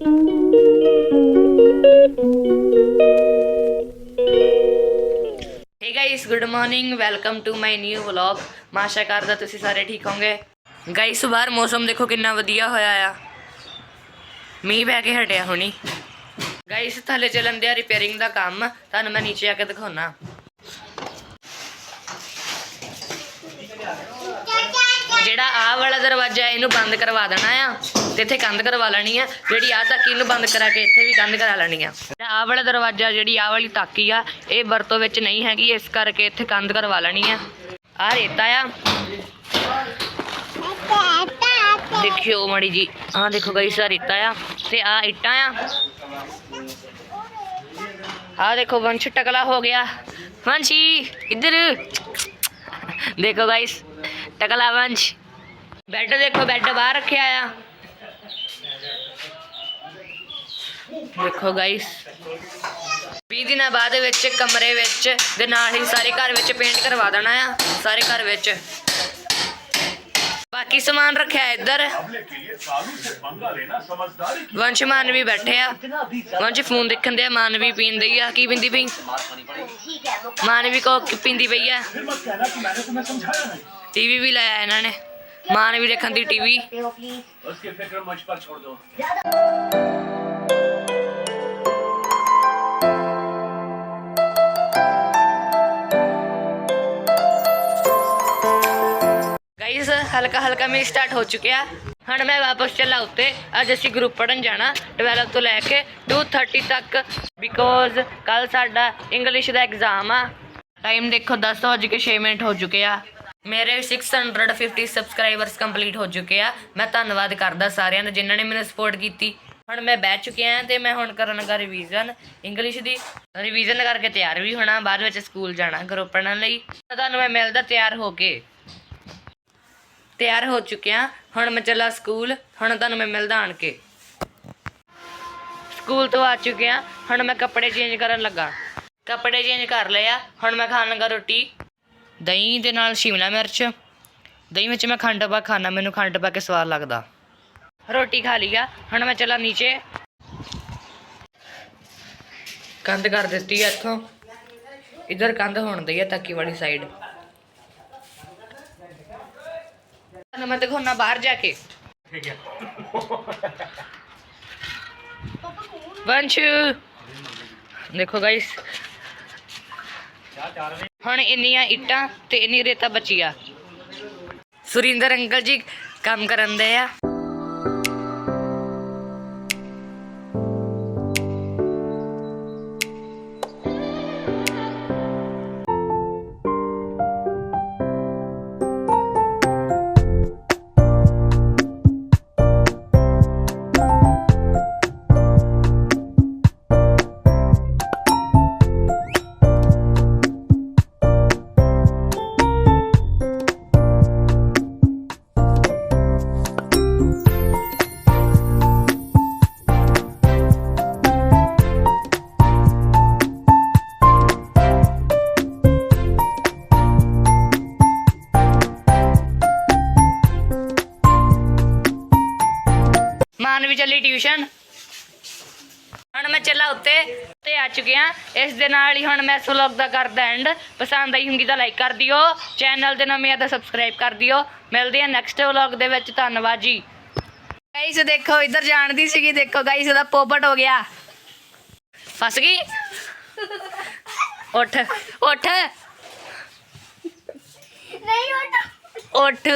Hey guys good morning welcome to my new vlog ਮਾਸ਼ਾ ਕਰਦਾ ਤੁਸੀਂ ਸਾਰੇ ਠੀਕ ਹੋਵੋਗੇ ਗਾਇਸ ਬਾਹਰ ਮੌਸਮ ਦੇਖੋ ਕਿੰਨਾ ਵਧੀਆ ਹੋਇਆ ਆ ਮੀਂਹ ਪੈ ਕੇ ਹਟਿਆ ਹੁਣੀ ਗਾਇਸ ਥੱਲੇ ਚੱਲਣ ਦਿਆ ਰਿਪੇਅਰਿੰਗ ਦਾ ਕੰਮ ਤੁਹਾਨੂੰ ਮੈਂ ਨੀਚੇ ਆ ਕੇ ਦਿਖਾਉਣਾ ਜਿਹੜਾ ਆਹ ਵਾਲਾ ਦਰਵਾਜ਼ਾ ਇਹਨੂੰ ਬੰਦ ਕਰਵਾ ਦੇਣਾ ਆ ਤੇ ਇੱਥੇ ਕੰਧ ਕਰਵਾ ਲੈਣੀ ਆ, ਜਿਹੜੀ ਆਹ ਤਾਕੀ ਇਹਨੂੰ ਬੰਦ ਕਰਾ ਕੇ ਇੱਥੇ ਵੀ ਕੰਧ ਕਰਾ ਲੈਣੀ ਆ। ਆਹ ਵਾਲਾ ਦਰਵਾਜ਼ਾ ਜਿਹੜੀ ਆਹ ਵਾਲੀ ਤਾਕੀ ਆ, ਇਹ ਵਰਤੋਂ ਵਿੱਚ ਨਹੀਂ ਹੈਗੀ, ਇਸ ਕਰਕੇ ਇੱਥੇ ਕੰਧ ਕਰਵਾ ਲੈਣੀ ਆ। ਆਹ ਰੇਤਾ ਆ। ਦੇਖਿਓ ਮੜੀ ਜੀ, ਆਹ ਦੇਖੋ ਗਈ ਸਾ ਰੇਤਾ ਆ ਤੇ ਆਹ ਇੱਟਾਂ ਆ। ਆਹ ਦੇਖੋ ਵੰਸ਼ ਟਕਲਾ ਹੋ ਗਿਆ। ਵੰਸ਼ੀ, ਇੱਧਰ। ਦੇਖੋ ਗਾਇਸ, ਟਕਲਾ ਵੰਸ਼। ਬੈੱਡ ਦੇਖੋ, ਬੈੱਡ ਬਾਹਰ ਰੱਖਿਆ ਆ। ਦੇਖੋ ਗਾਇਸ 20 ਦਿਨਾਂ ਬਾਅਦ ਵਿੱਚ ਕਮਰੇ ਵਿੱਚ ਦੇ ਨਾਲ ਹੀ ਸਾਰੇ ਘਰ ਵਿੱਚ ਪੇਂਟ ਕਰਵਾ ਦੇਣਾ ਆ, ਸਾਰੇ ਘਰ ਵਿੱਚ। ਬਾਕੀ ਸਮਾਨ ਰੱਖਿਆ ਇੱਧਰ। ਵੰਸ਼ ਮਾਨ ਵੀ ਬੈਠੇ ਆ। ਵੰਸ਼ ਫੋਨ ਦੇਖਣ ਦੇ ਮਾਨ ਵੀ ਪੀਣ ਪੀਂਦੀ ਆ। ਕੀ ਪੀਂਦੀ ਪਈ? ਮਾਨ ਵੀ ਕੋ ਪੀਂਦੀ ਪਈ ਆ। ਟੀਵੀ ਵੀ ਲਾਇਆ ਇਹਨਾਂ ਨੇ। ਮਾਨ ਵੀ ਦੇਖਣ ਦੀ ਟੀਵੀ ਉਸਕੇ ਫਿਕਰ ਮੁਝ ਪਰ ਛੋੜ ਦੋ ਹਲਕਾ ਹਲਕਾ ਮੇਰੀ ਸਟਾਰਟ ਹੋ ਚੁੱਕਿਆ। ਹੁਣ ਮੈਂ ਵਾਪਸ ਚੱਲਾ ਉੱਤੇ। ਅੱਜ ਅਸੀਂ ਗਰੁੱਪ ਪੜਨ ਜਾਣਾ 12 ਤੋਂ ਲੈ ਕੇ 2:30 ਤੱਕ। ਬਿਕੋਜ਼ ਕੱਲ ਸਾਡਾ ਇੰਗਲਿਸ਼ ਦਾ ਐਗਜ਼ਾਮ ਆ। ਟਾਈਮ ਦੇਖੋ 10:06 ਮਿੰਟ ਹੋ ਚੁੱਕੇ ਆ। ਮੇਰੇ 650 ਸਬਸਕ੍ਰਾਈਬਰਸ ਕੰਪਲੀਟ ਹੋ ਚੁੱਕੇ ਆ। ਮੈਂ ਧੰਨਵਾਦ ਕਰਦਾ ਸਾਰਿਆਂ ਦਾ ਜਿਨ੍ਹਾਂ ਨੇ ਮੈਨੂੰ ਸਪੋਰਟ ਕੀਤੀ। ਹੁਣ ਮੈਂ ਬਹਿ ਚੁੱਕਿਆ ਹਾਂ ਤੇ ਮੈਂ ਹੁਣ ਕਰਨ ਲੱਗਾ ਰਿਵੀਜ਼ਨ ਇੰਗਲਿਸ਼ ਦੀ। ਰਿਵੀਜ਼ਨ ਕਰਕੇ ਤਿਆਰ ਵੀ ਹੋਣਾ, ਬਾਅਦ ਵਿੱਚ ਸਕੂਲ ਜਾਣਾ ਗਰੁੱਪ ਪੜਨ ਲਈ। ਤੁਹਾਨੂੰ ਮੈਂ ਮਿਲਦਾ ਤਿਆਰ ਹੋ ਕੇ। ਤਿਆਰ ਹੋ ਚੁੱਕਿਆ। ਹੁਣ ਮੈਂ ਚੱਲਾ ਸਕੂਲ, ਹੁਣ ਤੁਹਾਨੂੰ ਮੈਂ ਮਿਲਦਾ ਆਣ ਕੇ। ਸਕੂਲ ਤੋਂ ਆ ਚੁੱਕਿਆ, ਹੁਣ ਮੈਂ ਕੱਪੜੇ ਚੇਂਜ ਕਰਨ ਲੱਗਾ। ਕੱਪੜੇ ਚੇਂਜ ਕਰ ਲਿਆ ਹੁਣ ਮੈਂ ਖਾਣ ਲੱਗਾ ਰੋਟੀ। ਦਹੀਂ ਦੇ ਨਾਲ ਸ਼ਿਮਲਾ ਮਿਰਚ। ਦਹੀਂ ਵਿੱਚ ਮੈਂ ਖੰਡ ਪਾ ਖਾਣਾ ਮੈਨੂੰ ਖੰਡ ਪਾ ਕੇ ਸਵਾਦ ਲੱਗਦਾ। ਰੋਟੀ ਖਾ ਲਿਆ ਹੁਣ ਮੈਂ ਚੱਲਾ ਨੀਚੇ। ਕੰਧ ਕਰ ਦਿੱਤੀ ਆ ਇੱਥੋਂ। ਇਧਰ ਕੰਧ ਹੋਣ ਦਈ ਆ ਤਾਕੀ ਵਾਲੀ ਸਾਈਡ ਤੁਹਾਨੂੰ ਮੈਂ ਦਿਖਾਉਣਾ ਬਾਹਰ ਜਾ ਕੇ ठीक है ਵੰਸ਼ ਦੇਖੋ ਗਾਇਸ ਹੁਣ ਇੰਨੀਆਂ ਇੱਟਾਂ ਤੇ ਇੰਨੀ ਰੇਤਾ ਬਚੀ ਆ ਸੁਰਿੰਦਰ ਅੰਕਲ ਜੀ ਕੰਮ ਕਰਨ ਦੇ ਆ ਮਾਨ ਵੀ ਚੱਲੀ ਟਿਊਸ਼ਨ। ਹੁਣ ਮੈਂ ਚੱਲਾ ਉੱਤੇ ਤੇ ਆ ਚੁੱਕਿਆ ਇਸ ਦੇ ਨਾਲ ਹੀ ਹੁਣ ਮੈਂ ਇਸ ਵਲੌਗ ਦਾ ਕਰਦਾ ਐਂਡ ਪਸੰਦ ਆਈ ਹੁੰਗੀ ਤਾਂ ਲਾਈਕ ਕਰ ਦਿਓ। ਚੈਨਲ ਦੇ ਨਵੇਂ ਆ ਤਾਂ ਸਬਸਕ੍ਰਾਈਬ ਕਰ ਦਿਓ। ਮਿਲਦੇ ਆ ਨੈਕਸਟ ਵਲੌਗ ਦੇ ਵਿੱਚ। ਧੰਨਵਾਦ ਜੀ। ਗਾਈਸ ਦੇਖੋ ਇੱਧਰ ਜਾਣਦੀ ਸੀਗੀ। ਦੇਖੋ ਗਾਈਸ ਉਹਦਾ ਪੋਪਟ ਹੋ ਗਿਆ। ਫਸ ਗਈ। ਉੱਠ। ਉੱਠ। ਨਹੀਂ ਉੱਠ। ਉੱਠ।